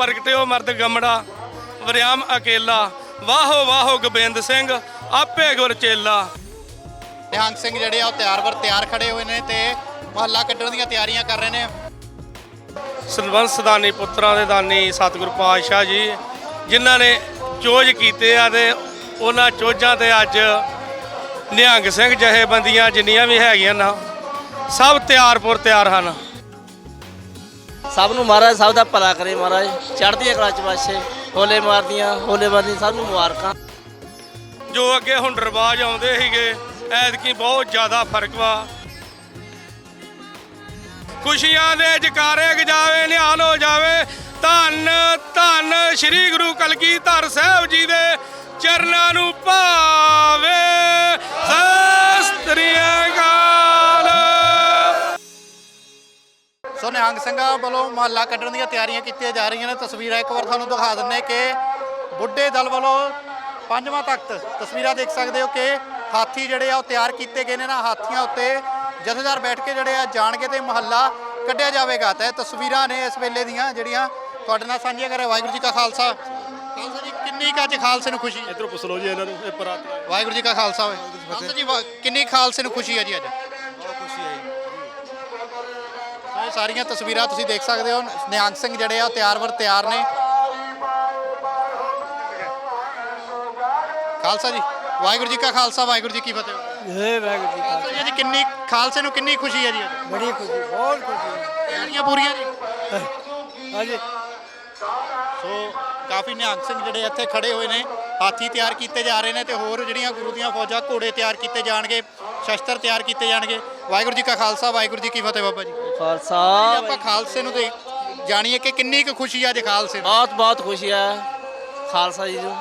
ਪ੍ਰਗਟਿਓ ਮਰਦ ਗਮੜਾ ਵਰਿਆਮ ਅਕੇਲਾ। ਵਾਹੋ ਵਾਹੋ ਗੋਬਿੰਦ ਸਿੰਘ ਆਪੇ ਗੁਰ ਚੇਲਾ। ਨਿਹੰਗ ਸਿੰਘ ਜਿਹੜੇ ਆ ਉਹ ਤਿਆਰ ਵਰ ਤਿਆਰ ਖੜੇ ਹੋਏ ਨੇ ਤੇ ਮਹੱਲਾ ਕੱਢਣ ਦੀਆਂ ਤਿਆਰੀਆਂ ਕਰ ਰਹੇ ਨੇ। ਸਲਵੰਸ ਦਾਨੀ ਪੁੱਤਰਾਂ ਦੇ ਦਾਨੀ ਸਤਿਗੁਰੂ ਪਾਤਸ਼ਾਹ ਜੀ ਜਿਨ੍ਹਾਂ ਨੇ ਚੋਜ ਕੀਤੇ ਆ ਤੇ ਉਹਨਾਂ ਚੋਜਾਂ ਤੇ ਅੱਜ ਨਿਹੰਗ ਸਿੰਘ ਜਥੇਬੰਦੀਆਂ ਜਿੰਨੀਆਂ ਵੀ ਹੈਗੀਆਂ ਨਾ ਸਭ ਤਿਆਰਪੁਰ ਤਿਆਰ ਹਨ। ਸਭ ਨੂੰ ਮਹਾਰਾਜ, ਸਭ ਦਾ ਭਲਾ ਕਰੇ ਮਹਾਰਾਜ। ਚੜ੍ਹਦੀ ਕਲਾ ਚ ਬਾਸ਼ੇ ਹੋਲੇ ਮਾਰਦੀਆਂ ਹੋਲੇ ਮਾਰਦੀਆਂ, ਸਭ ਨੂੰ ਮੁਬਾਰਕਾਂ। ਜੋ ਅੱਗੇ ਹੁਣ ਰਿਵਾਜ ਆਉਂਦੇ ਸੀਗੇ, ਐਤਕੀ ਬਹੁਤ ਜ਼ਿਆਦਾ ਫ਼ਰਕ ਵਾ। ਖੁਸ਼ੀਆਂ ਦੇ ਜਕਾਰੇ ਗਜਾਵੇ, ਨਿਹਾਲ ਹੋ ਜਾਵੇ। ਧੰਨ ਧੰਨ ਸ੍ਰੀ ਗੁਰੂ ਕਲਗੀਧਰ ਸਾਹਿਬ ਜੀ ਦੇ ਚਰਨਾਂ ਨੂੰ ਭਾਵੇ ਨਿਹੰਗ ਸਿੰਘਾਂ ਵੱਲੋਂ ਮਹੱਲਾ ਕੱਢਣ ਦੀਆਂ ਤਿਆਰੀਆਂ ਕੀਤੀਆਂ ਜਾ ਰਹੀਆਂ ਨੇ। ਤਸਵੀਰਾਂ ਇੱਕ ਵਾਰ ਤੁਹਾਨੂੰ ਦਿਖਾ ਦਿੰਨੇ ਕਿ ਬੁੱਢੇ ਦਲ ਵੱਲੋਂ ਪੰਜਵਾਂ ਤਖਤ ਤਸਵੀਰਾਂ ਦੇਖ ਸਕਦੇ ਹੋ ਕਿ ਹਾਥੀ ਜਿਹੜੇ ਆ ਉਹ ਤਿਆਰ ਕੀਤੇ ਗਏ ਨੇ ਨਾ ਹਾਥੀਆਂ ਉੱਤੇ ਜਥੇਦਾਰ ਬੈਠ ਕੇ ਜਿਹੜੇ ਆ ਜਾਣਗੇ ਤੇ ਮਹੱਲਾ ਕੱਢਿਆ ਜਾਵੇਗਾ। ਤੇ ਇਹ ਤਸਵੀਰਾਂ ਨੇ ਇਸ ਵੇਲੇ ਦੀਆਂ ਜਿਹੜੀਆਂ ਤੁਹਾਡੇ ਨਾਲ ਸਾਂਝੀਆਂ ਕਰ ਵਾਹਿਗੁਰੂ ਜੀ ਕਾ ਖਾਲਸਾ। ਖਾਲਸਾ ਜੀ ਕਿੰਨੀ ਕੁ ਅੱਜ ਖਾਲਸੇ ਨੂੰ ਖੁਸ਼ੀ? ਇਧਰੋਂ ਪੁੱਛ ਲਓ ਜੀ ਇਹਨਾਂ ਨੂੰ ਇਹ ਪਰਾਤ ਵਾਹਿਗੁਰੂ ਜੀ ਕਾ ਖਾਲਸਾ ਹੋਵੇ ਖਾਲਸਾ ਜੀ ਵਾ- ਕਿੰਨੀ ਖਾਲਸੇ ਨੂੰ ਖੁਸ਼ੀ ਹੈ ਜੀ ਅੱਜ? ਸਾਰੀਆਂ ਤਸਵੀਰਾਂ ਤੁਸੀਂ ਦੇਖ ਸਕਦੇ ਹੋ। ਨਿਹੰਗ ਸਿੰਘ ਜਿਹੜੇ ਆ ਉਹ ਤਿਆਰ ਵਰ ਤਿਆਰ ਨੇ। ਖਾਲਸਾ ਜੀ ਵਾਹਿਗੁਰੂ ਜੀ ਕਾ ਖਾਲਸਾ ਵਾਹਿਗੁਰੂ ਜੀ ਕੀ ਫਤਿਹ। ਹੇ ਵਾਹਿਗੁਰੂ ਜੀ ਖਾਲਸਾ ਜੀ ਅੱਜ ਕਿੰਨੀ ਖਾਲਸੇ ਨੂੰ ਕਿੰਨੀ ਖੁਸ਼ੀ ਹੈ ਜੀ ਅੱਜ। ਬੜੀ ਖੁਸ਼ੀ ਬਹੁਤ ਖੁਸ਼ੀ। ਤਿਆਰੀਆਂ ਪੂਰੀਆਂ ਜੀ। ਹਾਂਜੀ। ਸੋ ਕਾਫੀ ਨਿਹੰਗ ਸਿੰਘ ਜਿਹੜੇ ਇੱਥੇ ਖੜੇ ਹੋਏ ਨੇ ਹਾਥੀ ਤਿਆਰ ਕੀਤੇ ਜਾ ਰਹੇ ਨੇ ਤੇ ਹੋਰ ਜਿਹੜੀਆਂ ਗੁਰੂ ਦੀਆਂ ਫੌਜਾਂ ਘੋੜੇ ਤਿਆਰ ਕੀਤੇ ਜਾਣਗੇ ਸ਼ਸਤਰ ਤਿਆਰ ਕੀਤੇ ਜਾਣਗੇ। ਵਾਹਿਗੁਰੂ ਜੀ ਕਾ ਖਾਲਸਾ ਵਾਹਿਗੁਰੂ ਜੀ ਕੀ ਫਤਿਹ ਬਾਬਾ ਜੀ। ਖਾਲਸਾ ਆਪਾਂ ਖਾਲਸੇ ਨੂੰ ਤੇ ਜਾਣੀਏ ਕਿ ਕਿੰਨੀ ਕੁ ਖੁਸ਼ੀ ਹੈ ਅੱਜ ਖਾਲਸੇ ਨੂੰ। ਬਹੁਤ ਬਹੁਤ ਖੁਸ਼ੀ ਹੈ ਖਾਲਸਾ ਜੀ ਨੂੰ।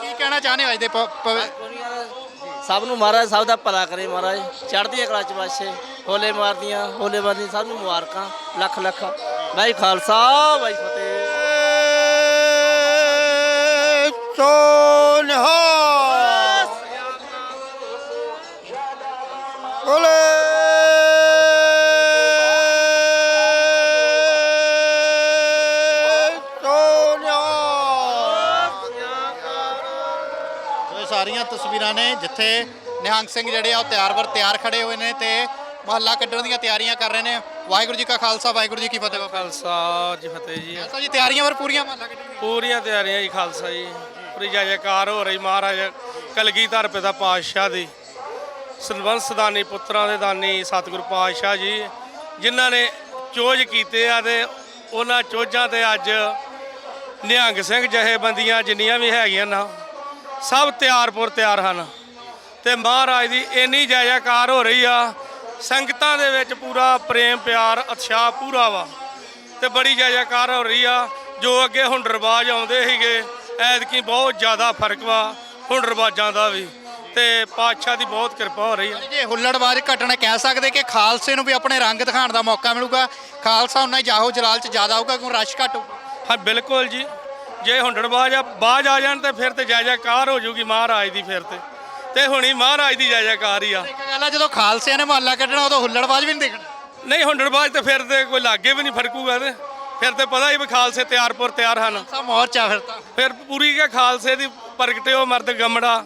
ਕੀ ਕਹਿਣਾ ਚਾਹੁੰਦੇ ਹੋ ਅੱਜ ਦੇ ਪ- ਪ- ਸਭ ਨੂੰ ਮਹਾਰਾਜ ਸਭ ਦਾ ਭਲਾ ਕਰੇ ਮਹਾਰਾਜ। ਚੜ੍ਹਦੀ ਕਲਾ ਚ ਬਾਸ਼ੇ ਹੋਲੇ ਮਾਰਦੀਆਂ ਹੋਲੇ ਮਾਰਦੀਆਂ ਸਭ ਨੂੰ ਮੁਬਾਰਕਾਂ ਲੱਖ ਲੱਖ। ਵਾਹਿ ਖਾਲਸਾ ਵਾਹਿ ਫਤਿਹ। ਸੋ ਇਹ ਸਾਰੀਆਂ ਤਸਵੀਰਾਂ ਨੇ ਜਿੱਥੇ ਨਿਹੰਗ ਸਿੰਘ ਜਿਹੜੇ ਆ ਉਹ ਤਿਆਰ ਵਰ ਤਿਆਰ ਖੜੇ ਹੋਏ ਨੇ ਤੇ ਮਹੱਲਾ ਕੱਢਣ ਦੀਆਂ ਤਿਆਰੀਆਂ ਕਰ ਰਹੇ ਨੇ। ਵਾਹਿਗੁਰੂ ਜੀ ਕਾ ਖਾਲਸਾ ਵਾਹਿਗੁਰੂ ਜੀ ਕੀ ਫਤਿਹ। ਖਾਲਸਾ ਜੀ ਫਤਿਹ ਜੀ। ਖਾਲਸਾ ਜੀ ਤਿਆਰੀਆਂ ਵਰ ਪੂਰੀਆਂ ਮਹੱਲਾ ਕੱਢਣ ਦੀਆਂ? ਪੂਰੀਆਂ ਤਿਆਰੀਆਂ ਜੀ ਖਾਲਸਾ ਜੀ। ਪੂਰੀ ਜੈ ਜੈਕਾਰ ਹੋ ਰਹੀ ਮਹਾਰਾਜ ਕਲਗੀਧਰ ਪਿਤਾ ਪਾਤਸ਼ਾਹ ਦੀ। ਸਲਵੰਸ ਦਾਨੀ ਪੁੱਤਰਾਂ ਦੇ ਦਾਨੀ ਸਤਿਗੁਰੂ ਪਾਤਸ਼ਾਹ ਜੀ ਜਿਨ੍ਹਾਂ ਨੇ ਚੋਜ ਕੀਤੇ ਆ ਤੇ ਉਹਨਾਂ ਚੋਜਾਂ ਤੇ ਅੱਜ ਨਿਹੰਗ ਸਿੰਘ ਜਥੇਬੰਦੀਆਂ ਜਿੰਨੀਆਂ ਵੀ ਹੈਗੀਆਂ ਨਾ ਸਭ ਤਿਆਰਪੁਰ ਤਿਆਰ ਹਨ। ਤੇ ਮਹਾਰਾਜ ਦੀ ਇੰਨੀ ਜੈ ਜੈਕਾਰ ਹੋ ਰਹੀ ਆ ਸੰਗਤਾਂ ਦੇ ਵਿੱਚ ਪੂਰਾ ਪ੍ਰੇਮ ਪਿਆਰ ਉਤਸ਼ਾਹ ਪੂਰਾ ਵਾ। ਤੇ ਬੜੀ ਜੈ ਜੈਕਾਰ ਹੋ ਰਹੀ ਆ ਜੋ ਅੱਗੇ ਹੁਣ ਰਿਵਾਜ ਆਉਂਦੇ ਸੀਗੇ ਐਤਕੀ ਬਹੁਤ ਜ਼ਿਆਦਾ ਫ਼ਰਕ ਵਾ ਹੁਣ ਰਿਵਾਜਾਂ ਦਾ ਵੀ। ਤੇ ਪਾਤਸ਼ਾਹ ਦੀ ਬਹੁਤ ਕਿਰਪਾ ਹੋ ਰਹੀ ਆ। ਜੇ ਹੁੱਲੜਬਾਜ਼ ਘਟਨਾ ਕਹਿ ਸਕਦੇ ਕਿ ਖਾਲਸੇ ਨੂੰ ਵੀ ਆਪਣੇ ਰੰਗ ਦਿਖਾਉਣ ਦਾ ਮੌਕਾ ਮਿਲੂਗਾ ਖਾਲਸਾ ਉਹਨਾਂ ਹੀ ਜਾਹੋ ਜਲਾਲ ਚ ਜ਼ਿਆਦਾ ਆਊਗਾ ਕਿਉਂ ਰਸ਼ ਘੱਟ ਹੋਊਗਾ? ਹਾਂ ਬਿਲਕੁਲ ਜੀ। ਜੇ ਹੁੰਡੜਬਾਜ਼ ਆ ਬਾਜ ਆ ਜਾਣ ਤੇ ਫਿਰ ਤੇ ਜੈ ਜੈਕਾਰ ਹੋ ਜੂਗੀ ਮਹਾਰਾਜ ਦੀ ਫਿਰ ਤੇ। ਤੇ ਹੁਣੀ ਮਹਾਰਾਜ ਦੀ ਜੈ ਜੈਕਾਰ ਹੀ ਆ। ਇੱਕ ਗੱਲ ਆ ਜਦੋਂ ਖਾਲਸਿਆਂ ਨੇ ਮਹੱਲਾ ਕੱਢਣਾ ਉਦੋਂ ਹੁੱਲੜਬਾਜ਼ ਵੀ ਨਹੀਂ ਦੇਖਣਾ। ਨਹੀਂ ਹੁੰਡੜਬਾਜ਼ ਤੇ ਫਿਰ ਤੇ ਕੋਈ ਲਾਗੇ ਵੀ ਨਹੀਂ ਫਰਕੂਗਾ ਤੇ। ਫਿਰ ਤੇ ਪਤਾ ਹੀ ਵੀ ਖਾਲਸੇ ਤਿਆਰਪੁਰ ਤਿਆਰ ਹਨ। ਸਾ ਮੋਰਚਾ ਫਿਰ ਤਾਂ। ਫਿਰ ਪੂਰੀ ਕੇ ਖਾਲਸੇ ਦੀ ਪ੍ਰਗਟਿਓ ਮਰਦ ਗਮੜਾ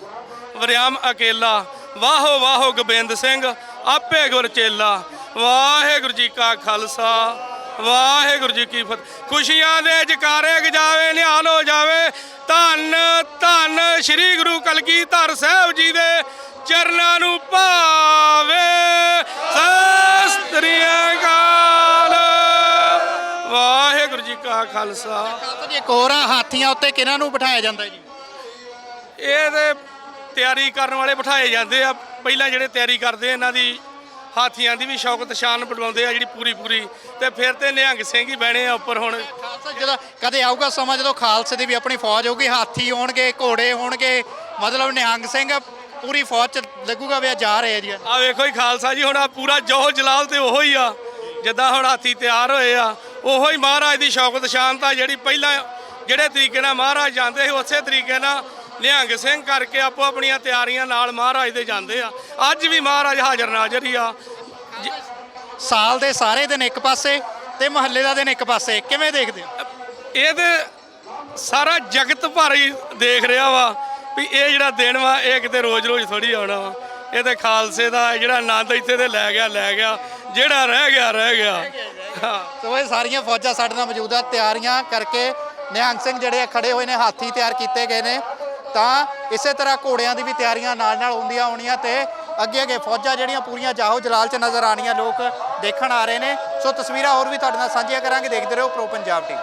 ਵਰਿਆਮ ਅਕੇਲਾ। ਵਾਹੋ ਵਾਹੋ ਗੋਬਿੰਦ ਸਿੰਘ ਆਪੇ ਗੁਰ ਚੇਲਾ। ਵਾਹਿਗੁਰੂ ਜੀ ਕਾ ਖਾਲਸਾ। ਵਾਹਿਗੁਰੂ ਜੀ ਕੀ ਫਤਿਹ। ਖੁਸ਼ੀਆਂ ਦੇ ਜਕਾਰੇ ਗਜਾਵੇ ਨਿਹਾਲ ਹੋ ਜਾਵੇ। ਧੰਨ ਧੰਨ ਸ੍ਰੀ ਗੁਰੂ ਕਲਗੀਧਰ ਸਾਹਿਬ ਜੀ ਦੇ ਚਰਨਾਂ ਨੂੰ ਭਾਵੇ। ਸਤਿ ਅਕਾਲ। ਵਾਹਿਗੁਰੂ ਜੀ ਕਾ ਖਾਲਸਾ। ਖਾਲਸਾ ਜੀ ਇੱਕ ਹੋਰ ਆ ਹਾਥੀਆਂ ਉੱਤੇ ਕਿਹਨਾਂ ਨੂੰ ਬਿਠਾਇਆ ਜਾਂਦਾ ਜੀ? ਇਹ ਤੇ ਤਿਆਰੀ ਕਰਨ ਵਾਲੇ ਬਿਠਾਏ ਜਾਂਦੇ ਆ। ਪਹਿਲਾਂ ਜਿਹੜੇ ਤਿਆਰੀ ਕਰਦੇ ਆ ਇਹਨਾਂ ਦੀ ਹਾਥੀਆਂ ਦੀ ਵੀ ਸ਼ੌਕਤ ਸ਼ਾਨ ਬਣਵਾਉਂਦੇ ਆ ਜਿਹੜੀ ਪੂਰੀ ਪੂਰੀ। ਤੇ ਫਿਰ ਤੇ ਨਿਹੰਗ ਸਿੰਘ ਹੀ ਬਹਿਣੇ ਆ ਉੱਪਰ ਹੁਣ। ਖਾਲਸਾ ਜਦੋਂ ਕਦੇ ਆਊਗਾ ਸਮਾਂ ਜਦੋਂ ਖਾਲਸੇ ਦੀ ਵੀ ਆਪਣੀ ਫੌਜ ਹੋਊਗੀ ਹਾਥੀ ਹੋਣਗੇ ਘੋੜੇ ਹੋਣਗੇ ਮਤਲਬ ਨਿਹੰਗ ਸਿੰਘ ਪੂਰੀ ਫੌਜ ਚ ਲੱਗੂਗਾ ਵੀ ਆ ਜਾ ਰਹੇ ਆ ਜੀ। ਆ ਵੇਖੋ ਹੀ ਖਾਲਸਾ ਜੀ ਹੁਣ ਆ ਪੂਰਾ ਜੋਹ ਜਲਾਲ ਤੇ ਉਹੋ ਹੀ ਆ ਜਿੱਦਾਂ ਹੁਣ ਹਾਥੀ ਤਿਆਰ ਹੋਏ ਆ ਉਹੋ ਹੀ ਮਹਾਰਾਜ ਦੀ ਸ਼ੌਕਤ ਸ਼ਾਨਤਾ ਜਿਹੜੀ ਪਹਿਲਾਂ ਜਿਹੜੇ ਤਰੀਕੇ ਨਾਲ ਮਹਾਰਾਜ ਜਾਂਦੇ ਸੀ ਉਸੇ ਤਰੀਕੇ ਨਾਲ ਨਿਹੰਗ ਸਿੰਘ ਕਰਕੇ ਆਪੋ ਆਪਣੀਆਂ ਤਿਆਰੀਆਂ ਨਾਲ ਮਹਾਰਾਜ ਦੇ ਜਾਂਦੇ ਆ। ਅੱਜ ਵੀ ਮਹਾਰਾਜ ਹਾਜ਼ਰ ਨਾਜ਼ਰ ਹੀ ਆ। ਸਾਲ ਦੇ ਸਾਰੇ ਦਿਨ ਇੱਕ ਪਾਸੇ ਤੇ ਮਹੱਲੇ ਦਾ ਦਿਨ ਇੱਕ ਪਾਸੇ ਕਿਵੇਂ ਦੇਖਦੇ ਹੋ? ਇਹ ਤੇ ਸਾਰਾ ਜਗਤ ਭਰ ਹੀ ਦੇਖ ਰਿਹਾ ਵਾ ਵੀ ਇਹ ਜਿਹੜਾ ਦਿਨ ਵਾ ਇਹ ਕਿਤੇ ਰੋਜ਼-ਰੋਜ਼ ਥੋੜੀ ਆਉਣਾ ਵਾ। ਇਹ ਤੇ ਖਾਲਸੇ ਦਾ ਜਿਹੜਾ ਆਨੰਦ ਇੱਥੇ ਤੇ ਲੈ ਗਿਆ ਲੈ ਗਿਆ। ਜਿਹੜਾ ਰਹਿ ਗਿਆ ਰਹਿ ਗਿਆ। ਸੋ ਇਹ ਸਾਰੀਆਂ ਫੌਜਾਂ ਸਾਡੇ ਨਾਲ ਮੌਜੂਦ ਆ ਤਿਆਰੀਆਂ ਕਰਕੇ ਨਿਹੰਗ ਸਿੰਘ ਜਿਹੜੇ ਖੜੇ ਹੋਏ ਨੇ ਹਾਥੀ ਤਿਆਰ ਕੀਤੇ ਗਏ ਨੇ। ਤਾਂ ਇਸੇ ਤਰ੍ਹਾਂ ਘੋੜਿਆਂ ਦੀ ਵੀ ਤਿਆਰੀਆਂ ਨਾਲ ਨਾਲ ਹੁੰਦੀਆਂ ਹੋਣੀਆਂ ਤੇ ਅੱਗੇ ਅੱਗੇ ਫੌਜਾਂ ਜਿਹੜੀਆਂ ਪੂਰੀਆਂ ਜਾਹੋ ਜਲਾਲ ਚ ਨਜ਼ਰ ਆਣੀਆਂ ਲੋਕ ਦੇਖਣ ਆ ਰਹੇ ਨੇ। ਸੋ ਤਸਵੀਰਾਂ ਹੋਰ ਵੀ ਤੁਹਾਡੇ ਨਾਲ ਸਾਂਝੀਆਂ ਕਰਾਂਗੇ। ਦੇਖਦੇ ਰਹੋ ਪ੍ਰੋ ਪੰਜਾਬ ਟੀਵੀ